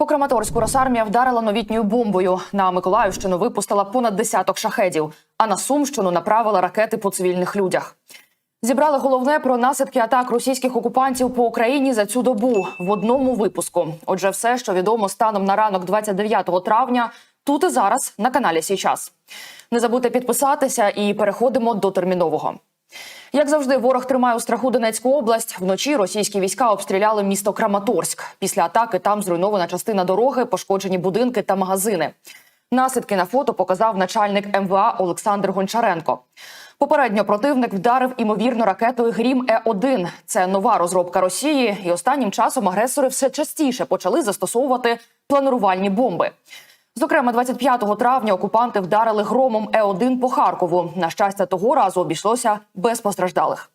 По Краматорську Росармія вдарила новітньою бомбою. На Миколаївщину випустила понад десяток шахедів, а на Сумщину направила ракети по цивільних людях. Зібрали головне про наслідки атак російських окупантів по Україні за цю добу в одному випуску. Отже, все, що відомо станом на ранок 29 травня, тут і зараз на каналі Сій час. Не забудьте підписатися і переходимо до термінового. Як завжди, ворог тримає у страху Донецьку область. Вночі російські війська обстріляли місто Краматорськ. Після атаки там зруйнована частина дороги, пошкоджені будинки та магазини. Наслідки на фото показав начальник МВА Олександр Гончаренко. Попередньо противник вдарив імовірно ракетою Грім Е 1 Це нова розробка Росії, і останнім часом агресори все частіше почали застосовувати планувальні бомби. Зокрема, 25 травня окупанти вдарили громом Е1 по Харкову. На щастя, того разу обійшлося без постраждалих.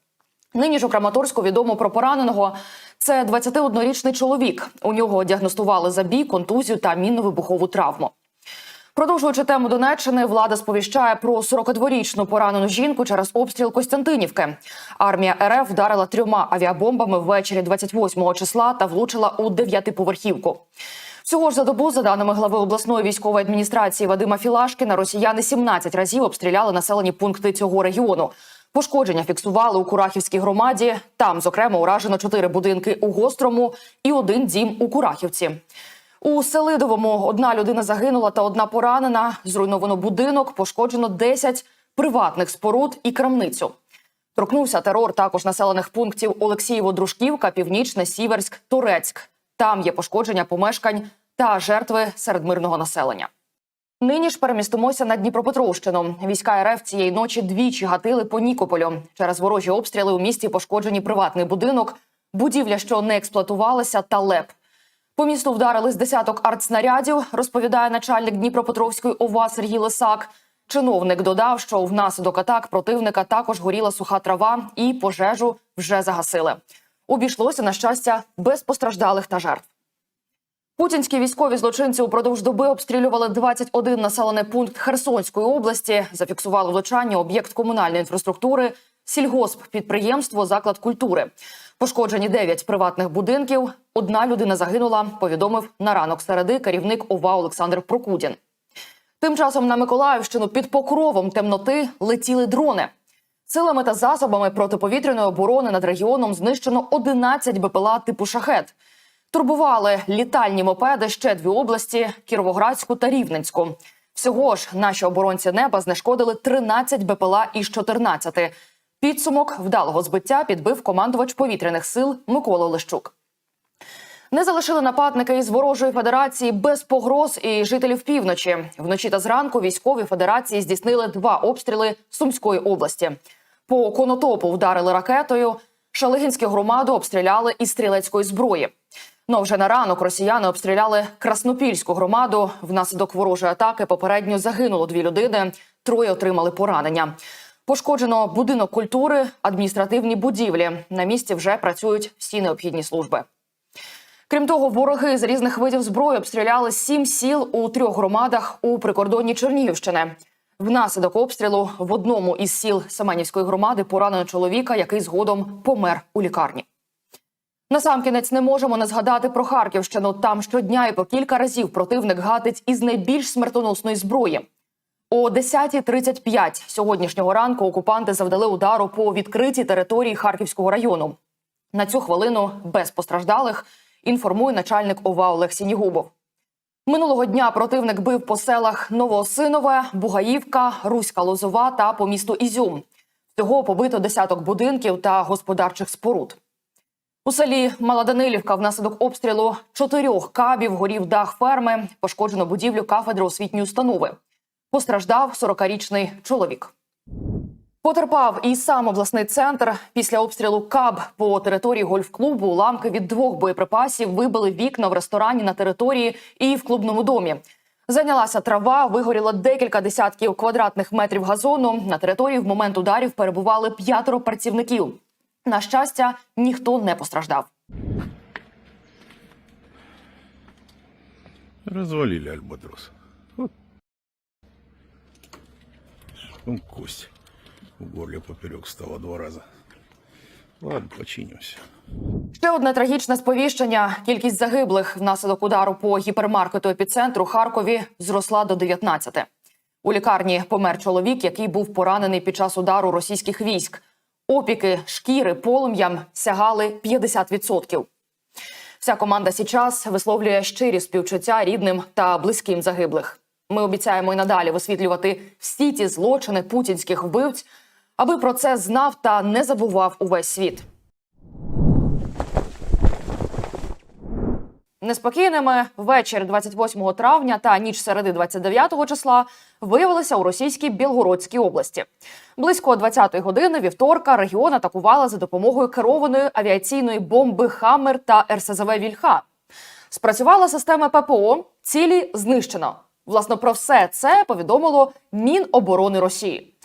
Нині ж у Краматорську відомо про пораненого. Це 21-річний чоловік. У нього діагностували забій, контузію та мінно-вибухову травму. Продовжуючи тему Донеччини, влада сповіщає про 42-річну поранену жінку через обстріл Костянтинівки. Армія РФ вдарила трьома авіабомбами ввечері 28 числа та влучила у дев'ятиповерхівку. Всього ж за добу, за даними глави обласної військової адміністрації Вадима Філашкіна, росіяни 17 разів обстріляли населені пункти цього регіону. Пошкодження фіксували у Курахівській громаді. Там, зокрема, уражено чотири будинки у Гострому і один дім у Курахівці. У Селидовому одна людина загинула та одна поранена. Зруйновано будинок, пошкоджено 10 приватних споруд і крамницю. Торкнувся терор також населених пунктів Олексієво-Дружківка, Північне, Сіверськ, Турецьк. Там є пошкодження помешкань та жертви серед мирного населення. Нині ж перемістимося на Дніпропетровщину. Війська РФ цієї ночі двічі гатили по Нікополю. Через ворожі обстріли у місті пошкоджені приватний будинок, будівля, що не експлуатувалася, та ЛЕП. По місту вдарили з десяток артснарядів, розповідає начальник Дніпропетровської ОВА Сергій Лисак. Чиновник додав, що внаслідок атак противника також горіла суха трава і пожежу вже загасили. Обійшлося, на щастя, без постраждалих та жертв. Путінські військові злочинці упродовж доби обстрілювали 21 населений пункт Херсонської області. Зафіксували влучання об'єкт комунальної інфраструктури, сільгосп, підприємство, заклад культури. Пошкоджені 9 приватних будинків. Одна людина загинула. Повідомив на ранок середи керівник ОВА Олександр Прокудін. Тим часом на Миколаївщину під покровом темноти летіли дрони. Силами та засобами протиповітряної оборони над регіоном знищено 11 БПЛА типу шахет. Турбували літальні мопеди ще дві області Кіровоградську та Рівненську. Всього ж наші оборонці неба знешкодили 13 БПЛА із 14. Підсумок вдалого збиття підбив командувач повітряних сил Микола Лещук. Не залишили нападники із ворожої федерації без погроз і жителів півночі. Вночі та зранку військові федерації здійснили два обстріли Сумської області. По конотопу вдарили ракетою. Шалигінську громаду обстріляли із стрілецької зброї. Ну вже на ранок росіяни обстріляли Краснопільську громаду. Внаслідок ворожої атаки попередньо загинуло дві людини, троє отримали поранення. Пошкоджено будинок культури, адміністративні будівлі. На місці вже працюють всі необхідні служби. Крім того, вороги з різних видів зброї обстріляли сім сіл у трьох громадах у прикордонні Чернігівщини. Внаслідок обстрілу в одному із сіл Семенівської громади поранено чоловіка, який згодом помер у лікарні. Насамкінець не можемо не згадати про Харківщину. Там щодня і по кілька разів противник гатить із найбільш смертоносної зброї. О 10.35 сьогоднішнього ранку окупанти завдали удару по відкритій території Харківського району. На цю хвилину без постраждалих інформує начальник ОВА Олег Сінігубов. Минулого дня противник бив по селах Новоосинове, Бугаївка, Руська Лозова та по місту Ізюм. Всього побито десяток будинків та господарчих споруд. У селі Малоданилівка внаслідок обстрілу чотирьох кабів горів дах ферми, пошкоджено будівлю кафедри освітньої установи. Постраждав 40-річний чоловік. Потерпав і сам обласний центр. Після обстрілу КАБ по території гольф-клубу уламки від двох боєприпасів вибили вікна в ресторані на території і в клубному домі. Зайнялася трава, вигоріло декілька десятків квадратних метрів газону. На території в момент ударів перебували п'ятеро працівників. На щастя, ніхто не постраждав. Развалили Альбатрос. Он в горле поперек стала два раза. Ладно, починимся. Ще одне трагічне сповіщення. Кількість загиблих внаслідок удару по гіпермаркету епіцентру Харкові зросла до 19. У лікарні помер чоловік, який був поранений під час удару російських військ. Опіки шкіри полум'ям сягали 50%. Вся команда Січас висловлює щирі співчуття рідним та близьким загиблих. Ми обіцяємо і надалі висвітлювати всі ті злочини путінських вбивць, аби про це знав та не забував увесь світ. Неспокійними вечір 28 травня та ніч середи 29 числа виявилися у російській Білгородській області. Близько 20-ї години вівторка регіон атакували за допомогою керованої авіаційної бомби Хаммер та РСЗВ Вільха. Спрацювала система ППО, цілі знищено. Власне, про все це повідомило Міноборони Росії.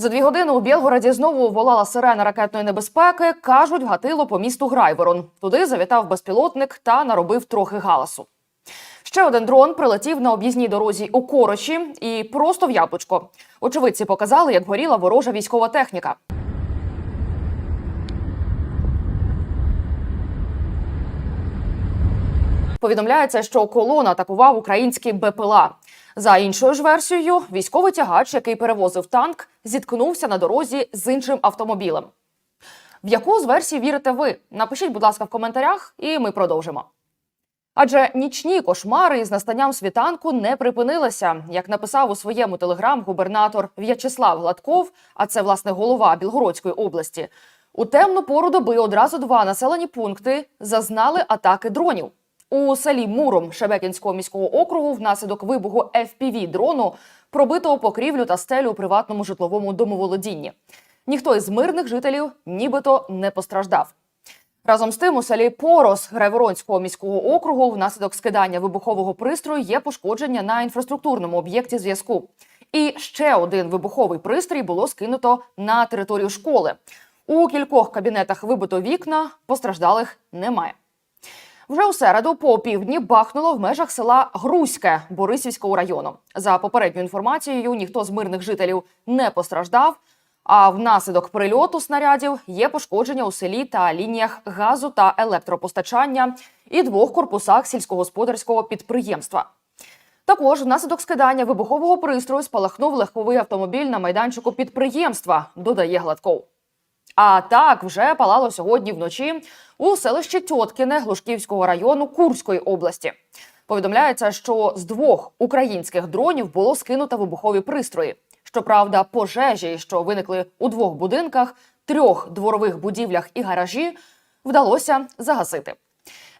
За дві години у Білгороді знову волала сирена ракетної небезпеки. кажуть, гатило по місту Грайворон. Туди завітав безпілотник та наробив трохи галасу. Ще один дрон прилетів на об'їзній дорозі у Корочі і просто в яблучко. Очевидці показали, як горіла ворожа військова техніка. Повідомляється, що колон атакував український БПЛА. За іншою ж версією, військовий тягач, який перевозив танк, зіткнувся на дорозі з іншим автомобілем. В яку з версій вірите ви? Напишіть, будь ласка, в коментарях, і ми продовжимо. Адже нічні кошмари із настанням світанку не припинилися, як написав у своєму телеграм губернатор В'ячеслав Гладков, а це власне голова Білгородської області. У темну пору доби одразу два населені пункти зазнали атаки дронів. У селі Муром Шебекінського міського округу внаслідок вибуху fpv дрону пробито покрівлю та стелю у приватному житловому домоволодінні. Ніхто із мирних жителів нібито не постраждав. Разом з тим, у селі Порос Грайворонського міського округу внаслідок скидання вибухового пристрою є пошкодження на інфраструктурному об'єкті зв'язку. І ще один вибуховий пристрій було скинуто на територію школи. У кількох кабінетах вибито вікна, постраждалих немає. Вже у середу по півдні бахнуло в межах села Грузьке Борисівського району. За попередньою інформацією, ніхто з мирних жителів не постраждав. А внаслідок прильоту снарядів є пошкодження у селі та лініях газу та електропостачання і двох корпусах сільськогосподарського підприємства. Також внаслідок скидання вибухового пристрою спалахнув легковий автомобіль на майданчику підприємства, додає Гладков. А так вже палало сьогодні вночі у селищі Тьоткіне Глушківського району Курської області. Повідомляється, що з двох українських дронів було скинуто вибухові пристрої. Щоправда, пожежі, що виникли у двох будинках, трьох дворових будівлях і гаражі, вдалося загасити.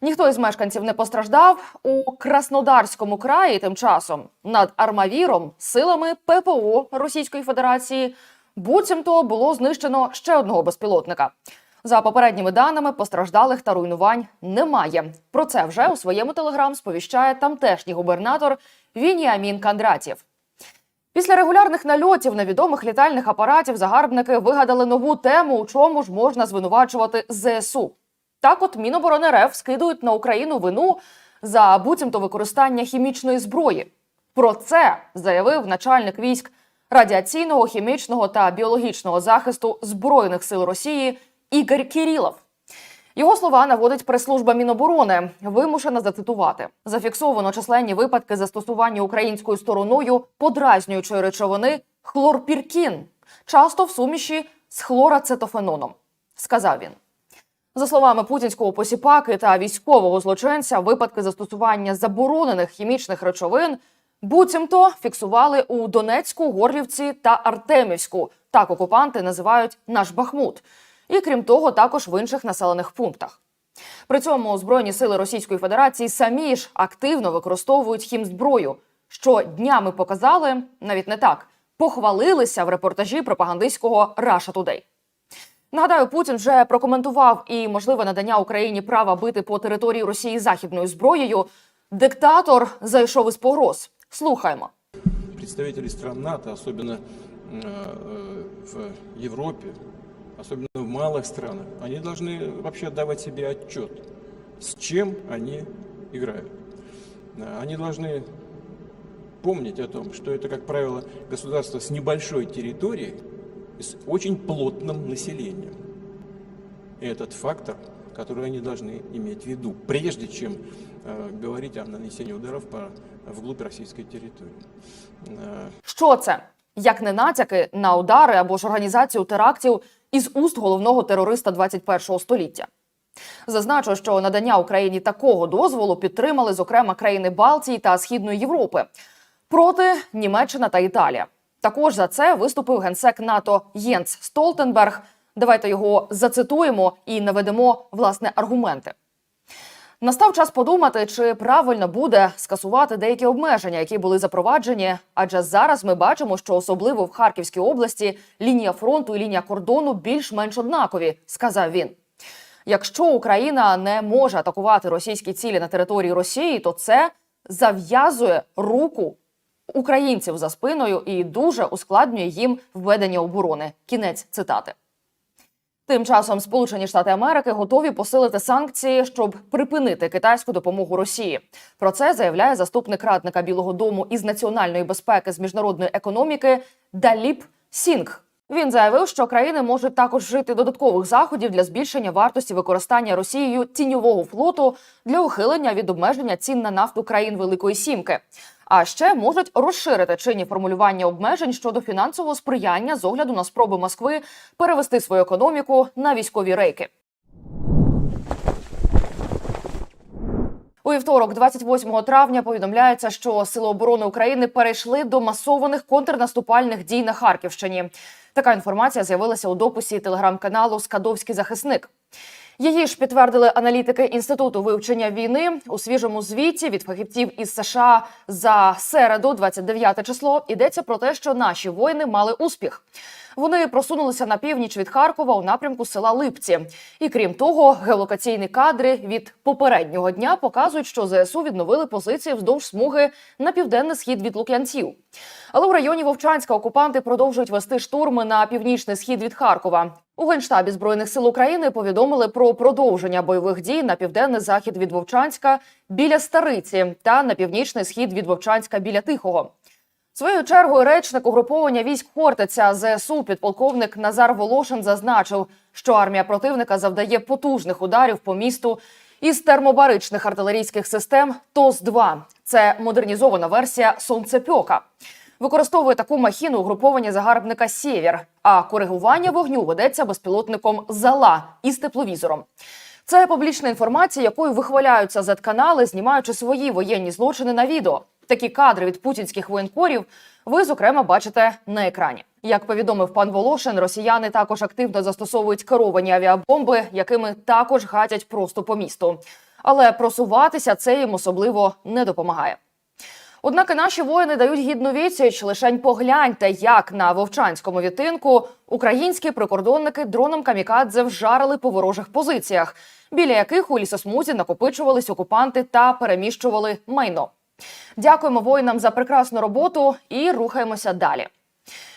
Ніхто із мешканців не постраждав у Краснодарському краї. Тим часом над Армавіром силами ППО Російської Федерації буцімто було знищено ще одного безпілотника. За попередніми даними, постраждалих та руйнувань немає. Про це вже у своєму телеграм сповіщає тамтешній губернатор Вініамін Кандратів. Після регулярних нальотів невідомих літальних апаратів загарбники вигадали нову тему, у чому ж можна звинувачувати ЗСУ. Так, от Міноборони РФ скидують на Україну вину за буцімто використання хімічної зброї. Про це заявив начальник військ радіаційного, хімічного та біологічного захисту збройних сил Росії Ігор Кірілов. Його слова наводить прес-служба Міноборони. Вимушена зацитувати. Зафіксовано численні випадки застосування українською стороною подразнюючої речовини хлорпіркін, часто в суміші з хлорацетофеноном, сказав він. За словами путінського посіпаки та військового злочинця, випадки застосування заборонених хімічних речовин буцімто фіксували у Донецьку, Горлівці та Артемівську. Так окупанти називають наш Бахмут. І крім того, також в інших населених пунктах. При цьому збройні сили Російської Федерації самі ж активно використовують хімзброю, що днями показали навіть не так, похвалилися в репортажі пропагандистського Russia Today. Нагадаю, Путін вже прокоментував і можливе надання Україні права бити по території Росії західною зброєю. Диктатор зайшов із погроз. Слухаємо. представители стран НАТО, особенно э, в Европе, особенно в малых странах, они должны вообще отдавать себе отчет, с чем они играют. Э, Они должны помнить о том, что это, как правило, государство с небольшой территорией и с очень плотным населением. этот фактор, который они должны иметь в виду, прежде чем э, говорить о нанесении ударов по, вглубь российской территории. Э, Що це? Як не натяки на удари або ж організацію терактів із уст головного терориста 21-го століття? Зазначу, що надання Україні такого дозволу підтримали, зокрема, країни Балтії та Східної Європи проти Німеччина та Італія. Також за це виступив генсек НАТО Єнс Столтенберг. Давайте його зацитуємо і наведемо власне аргументи. Настав час подумати, чи правильно буде скасувати деякі обмеження, які були запроваджені. Адже зараз ми бачимо, що особливо в Харківській області лінія фронту і лінія кордону більш-менш однакові, сказав він. Якщо Україна не може атакувати російські цілі на території Росії, то це зав'язує руку українців за спиною і дуже ускладнює їм введення оборони. Кінець цитати. Тим часом Сполучені Штати Америки готові посилити санкції, щоб припинити китайську допомогу Росії. Про це заявляє заступник радника Білого Дому із національної безпеки з міжнародної економіки Даліп Сінг. Він заявив, що країни можуть також жити додаткових заходів для збільшення вартості використання Росією тіньового флоту для ухилення від обмеження цін на нафту країн Великої Сімки. А ще можуть розширити чинні формулювання обмежень щодо фінансового сприяння з огляду на спроби Москви перевести свою економіку на військові рейки. У вівторок, 28 травня, повідомляється, що Сили оборони України перейшли до масованих контрнаступальних дій на Харківщині. Така інформація з'явилася у дописі телеграм-каналу Скадовський захисник. Її ж підтвердили аналітики інституту вивчення війни у свіжому звіті від фахівців із США за середу, 29 число. Йдеться про те, що наші воїни мали успіх. Вони просунулися на північ від Харкова у напрямку села Липці. І крім того, геолокаційні кадри від попереднього дня показують, що ЗСУ відновили позиції вздовж смуги на південний схід від Лук'янців. Але у районі Вовчанська окупанти продовжують вести штурми на північний схід від Харкова. У генштабі збройних сил України повідомили про продовження бойових дій на південний захід від Вовчанська біля Стариці та на північний схід від Вовчанська біля Тихого. Своєю чергою речник угруповання військ Хортиця ЗСУ підполковник Назар Волошин зазначив, що армія противника завдає потужних ударів по місту із термобаричних артилерійських систем ТОС-2. Це модернізована версія сонцепьока. Використовує таку махіну угруповання загарбника Сєвєр, а коригування вогню ведеться безпілотником Зала із тепловізором. Це публічна інформація, якою вихваляються Z-канали, знімаючи свої воєнні злочини на відео. Такі кадри від путінських воєнкорів ви зокрема бачите на екрані. Як повідомив пан Волошин, росіяни також активно застосовують керовані авіабомби, якими також гатять просто по місту. Але просуватися це їм особливо не допомагає. Однак наші воїни дають гідну відсіч. Лишень погляньте, як на вовчанському відтинку українські прикордонники дроном камікадзе вжарили по ворожих позиціях, біля яких у лісосмузі накопичувались окупанти та переміщували майно. Дякуємо воїнам за прекрасну роботу і рухаємося далі.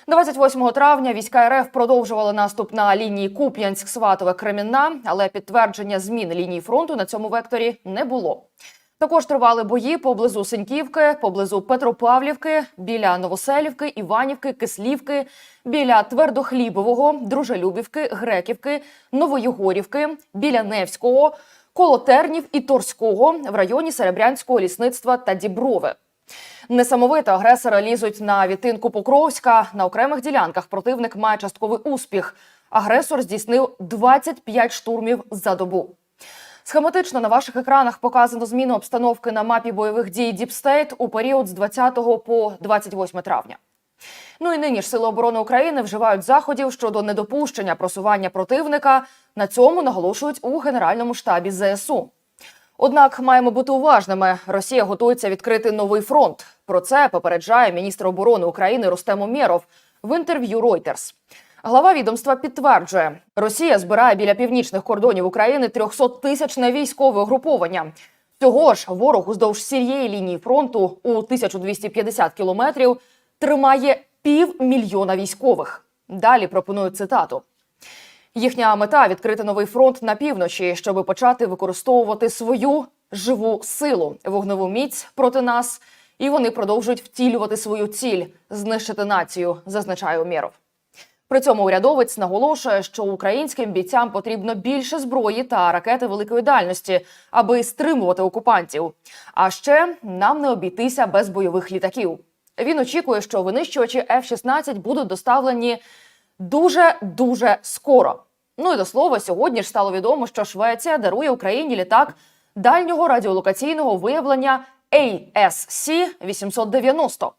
28 травня війська РФ продовжували наступ на лінії Куп'янськ, Сватове, Кремінна, але підтвердження зміни лінії фронту на цьому векторі не було. Також тривали бої поблизу Синьківки, поблизу Петропавлівки, біля Новоселівки, Іванівки, Кислівки, біля Твердохлібового, Дружелюбівки, Греківки, Новоєгорівки, біля Невського, коло Тернів і Торського в районі Серебрянського лісництва та Діброви. Несамовито агресори лізуть на відтинку Покровська. На окремих ділянках противник має частковий успіх. Агресор здійснив 25 штурмів за добу. Схематично на ваших екранах показано зміну обстановки на мапі бойових дій Діпстейт у період з 20 по 28 травня. Ну і нині ж сили оборони України вживають заходів щодо недопущення просування противника. На цьому наголошують у генеральному штабі ЗСУ. Однак маємо бути уважними. Росія готується відкрити новий фронт. Про це попереджає міністр оборони України Рустем Умєров в інтерв'ю Reuters. Глава відомства підтверджує, Росія збирає біля північних кордонів України 300-тисячне військове угруповання. Цього ж ворог уздовж всієї лінії фронту у 1250 кілометрів тримає півмільйона військових. Далі пропоную цитату. Їхня мета відкрити новий фронт на півночі, щоб почати використовувати свою живу силу, вогневу міць проти нас, і вони продовжують втілювати свою ціль знищити націю, зазначає Умєров. При цьому урядовець наголошує, що українським бійцям потрібно більше зброї та ракети великої дальності, аби стримувати окупантів. А ще нам не обійтися без бойових літаків. Він очікує, що винищувачі F-16 будуть доставлені дуже дуже скоро. Ну і до слова, сьогодні ж стало відомо, що Швеція дарує Україні літак дальнього радіолокаційного виявлення ASC 890.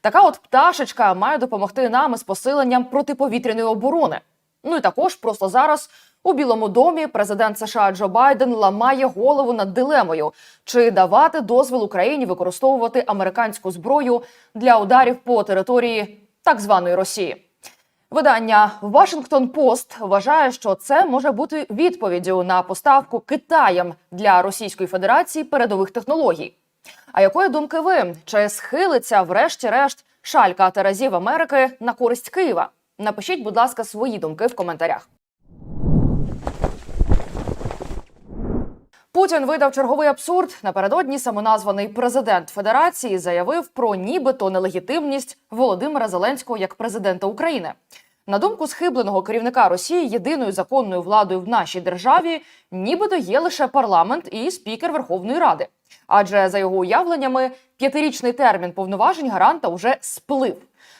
Така от пташечка має допомогти нам із посиленням протиповітряної оборони. Ну і також просто зараз у Білому домі президент США Джо Байден ламає голову над дилемою, чи давати дозвіл Україні використовувати американську зброю для ударів по території так званої Росії. Видання Washington Post вважає, що це може бути відповіддю на поставку Китаєм для Російської Федерації передових технологій. А якої думки ви? Чи схилиться врешті-решт шалька Терезів Америки на користь Києва? Напишіть, будь ласка, свої думки в коментарях. Путін видав черговий абсурд. Напередодні самоназваний президент Федерації заявив про нібито нелегітимність Володимира Зеленського як президента України. На думку схибленого керівника Росії, єдиною законною владою в нашій державі нібито є лише парламент і спікер Верховної Ради. Адже за його уявленнями п'ятирічний термін повноважень гаранта вже сплив.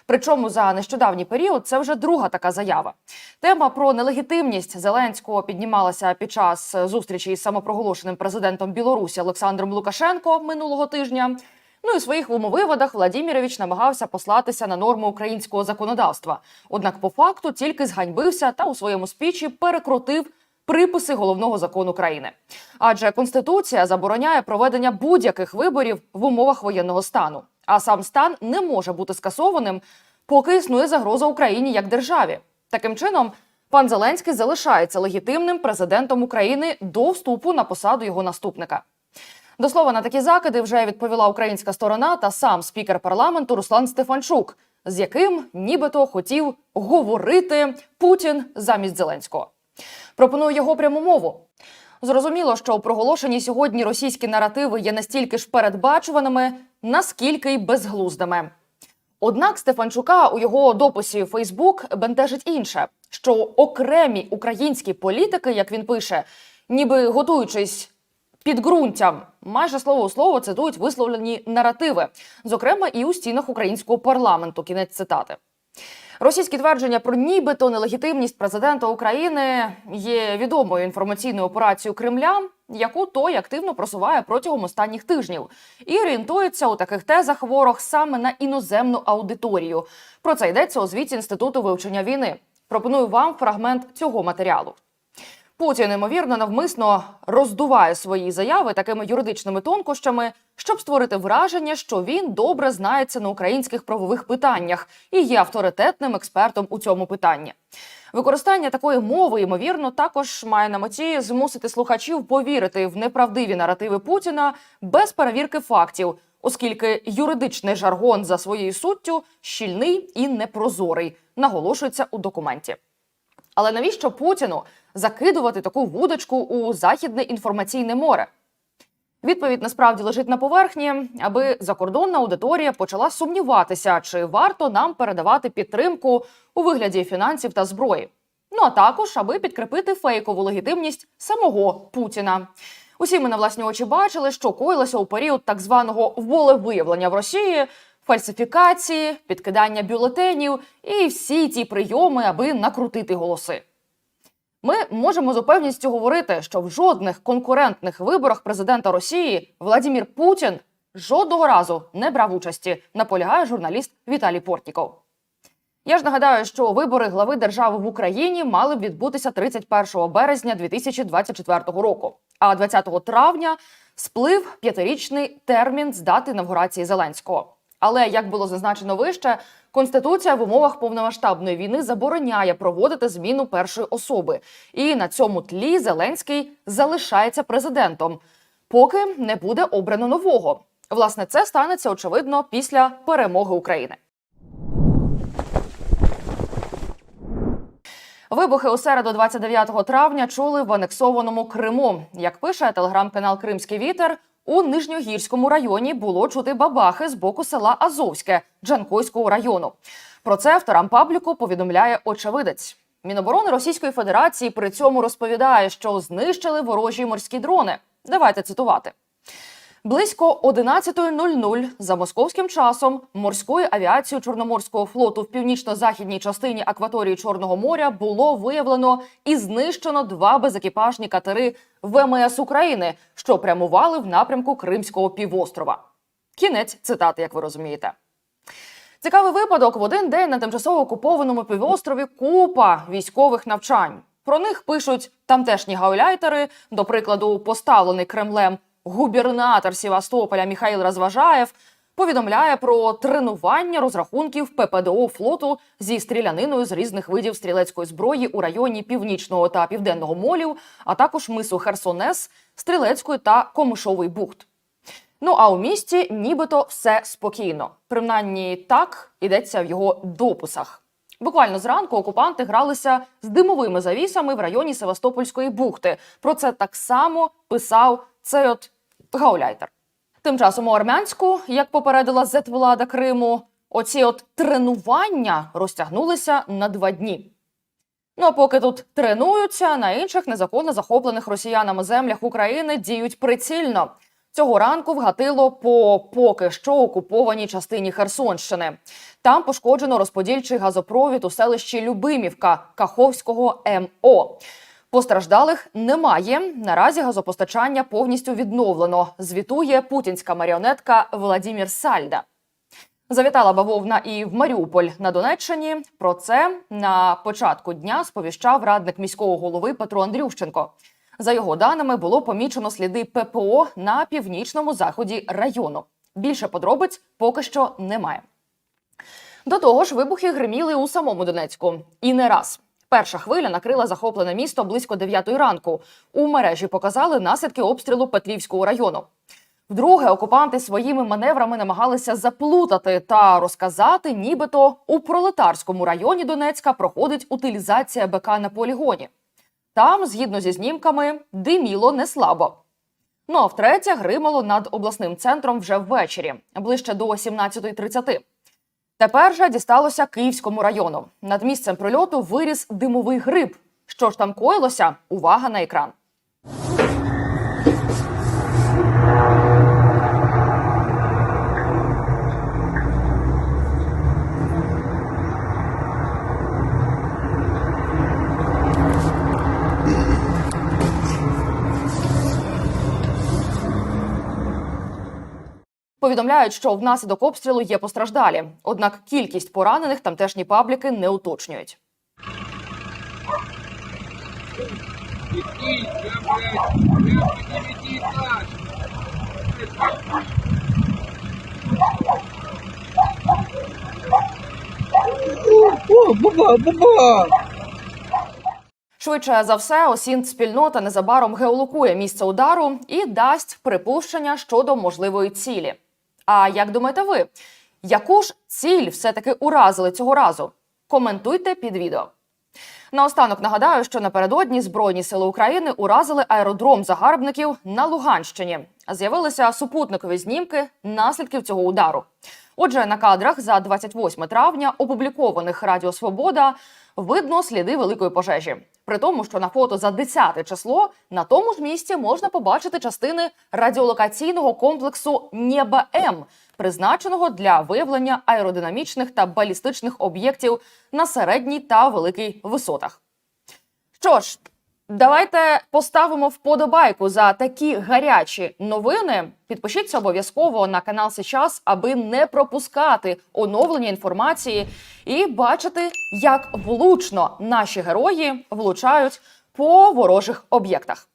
Причому за нещодавній період це вже друга така заява. Тема про нелегітимність Зеленського піднімалася під час зустрічі із самопроголошеним президентом Білорусі Олександром Лукашенко минулого тижня. Ну і в своїх умовиводах Владімірович намагався послатися на норми українського законодавства. Однак, по факту, тільки зганьбився та у своєму спічі перекрутив приписи головного закону країни. Адже конституція забороняє проведення будь-яких виборів в умовах воєнного стану. А сам стан не може бути скасованим, поки існує загроза Україні як державі. Таким чином, пан Зеленський залишається легітимним президентом України до вступу на посаду його наступника. До слова, на такі закиди вже відповіла українська сторона та сам спікер парламенту Руслан Стефанчук, з яким нібито хотів говорити Путін замість Зеленського. Пропоную його пряму мову. Зрозуміло, що проголошені сьогодні російські наративи є настільки ж передбачуваними, наскільки й безглуздими. Однак Стефанчука у його дописі в Фейсбук бентежить інше, що окремі українські політики, як він пише, ніби готуючись підґрунтям, майже слово у слово цитують висловлені наративи, зокрема і у стінах українського парламенту. Кінець цитати. Російські твердження про нібито нелегітимність президента України є відомою інформаційною операцією Кремля, яку той активно просуває протягом останніх тижнів, і орієнтується у таких тезах ворог саме на іноземну аудиторію. Про це йдеться у звіті інституту вивчення війни. Пропоную вам фрагмент цього матеріалу. Путін ймовірно навмисно роздуває свої заяви такими юридичними тонкощами, щоб створити враження, що він добре знається на українських правових питаннях і є авторитетним експертом у цьому питанні. Використання такої мови, ймовірно, також має на меті змусити слухачів повірити в неправдиві наративи Путіна без перевірки фактів, оскільки юридичний жаргон за своєю суттю щільний і непрозорий, наголошується у документі. Але навіщо Путіну закидувати таку вудочку у західне інформаційне море? Відповідь насправді лежить на поверхні, аби закордонна аудиторія почала сумніватися, чи варто нам передавати підтримку у вигляді фінансів та зброї. Ну а також аби підкріпити фейкову легітимність самого Путіна. Усі ми на власні очі бачили, що коїлося у період так званого волевиявлення в Росії, фальсифікації, підкидання бюлетенів і всі ті прийоми, аби накрутити голоси. Ми можемо з упевністю говорити, що в жодних конкурентних виборах президента Росії Владімір Путін жодного разу не брав участі, наполягає журналіст Віталій Портніков. Я ж нагадаю, що вибори глави держави в Україні мали б відбутися 31 березня 2024 року. А 20 травня сплив п'ятирічний термін з дати інавгурації Зеленського. Але як було зазначено вище, конституція в умовах повномасштабної війни забороняє проводити зміну першої особи, і на цьому тлі Зеленський залишається президентом, поки не буде обрано нового. Власне, це станеться очевидно після перемоги України. Вибухи у середу 29 травня чули в анексованому Криму. Як пише телеграм-канал Кримський вітер, у Нижньогірському районі було чути бабахи з боку села Азовське Джанкойського району. Про це авторам пабліку повідомляє очевидець. Міноборони Російської Федерації при цьому розповідає, що знищили ворожі морські дрони. Давайте цитувати. Близько 11.00 за московським часом морською авіацією Чорноморського флоту в північно-західній частині акваторії Чорного моря було виявлено і знищено два безекіпажні катери ВМС України, що прямували в напрямку Кримського півострова. Кінець цитати, як ви розумієте. Цікавий випадок в один день на тимчасово окупованому півострові купа військових навчань. Про них пишуть тамтешні гауляйтери, до прикладу, поставлений Кремлем губернатор Севастополя Міхаїл Розважаєв повідомляє про тренування розрахунків ППДО флоту зі стріляниною з різних видів стрілецької зброї у районі північного та південного молів, а також мису Херсонес, стрілецької та Комишовий бухт. Ну а у місті нібито все спокійно. Принаймні так йдеться в його дописах. Буквально зранку окупанти гралися з димовими завісами в районі Севастопольської бухти. Про це так само писав цей от гауляйтер. Тим часом у Армянську, як попередила зетвлада Криму, оці от тренування розтягнулися на два дні. Ну а поки тут тренуються, на інших незаконно захоплених росіянами землях України діють прицільно. Цього ранку вгатило по поки що окупованій частині Херсонщини. Там пошкоджено розподільчий газопровід у селищі Любимівка Каховського МО. Постраждалих немає. Наразі газопостачання повністю відновлено. Звітує путінська маріонетка Владімір Сальда. Завітала бавовна і в Маріуполь на Донеччині. Про це на початку дня сповіщав радник міського голови Петро Андрющенко. За його даними, було помічено сліди ППО на північному заході району. Більше подробиць поки що немає. До того ж, вибухи гриміли у самому Донецьку і не раз. Перша хвиля накрила захоплене місто близько 9 ранку. У мережі показали наслідки обстрілу Петрівського району. Вдруге, окупанти своїми маневрами намагалися заплутати та розказати, нібито у пролетарському районі Донецька проходить утилізація БК на полігоні. Там, згідно зі знімками, диміло не слабо. Ну а втретє гримало над обласним центром вже ввечері, ближче до 17.30. Тепер же дісталося Київському району. Над місцем прильоту виріс димовий гриб. Що ж там коїлося? Увага на екран. Повідомляють, що внаслідок обстрілу є постраждалі. Однак кількість поранених тамтешні пабліки не уточнюють. О! Швидше за все, осінт спільнота незабаром геолокує місце удару і дасть припущення щодо можливої цілі. А як думаєте ви, яку ж ціль все-таки уразили цього разу? Коментуйте під відео. Наостанок нагадаю, що напередодні Збройні сили України уразили аеродром загарбників на Луганщині. З'явилися супутникові знімки наслідків цього удару. Отже, на кадрах за 28 травня, опублікованих Радіо Свобода, видно сліди великої пожежі. При тому, що на фото за 10 число на тому ж місці можна побачити частини радіолокаційного комплексу Нєба М, призначеного для виявлення аеродинамічних та балістичних об'єктів на середній та великій висотах. Що ж, давайте поставимо вподобайку за такі гарячі новини. Підпишіться обов'язково на канал Сейчас, аби не пропускати оновлення інформації і бачити, як влучно наші герої влучають по ворожих об'єктах.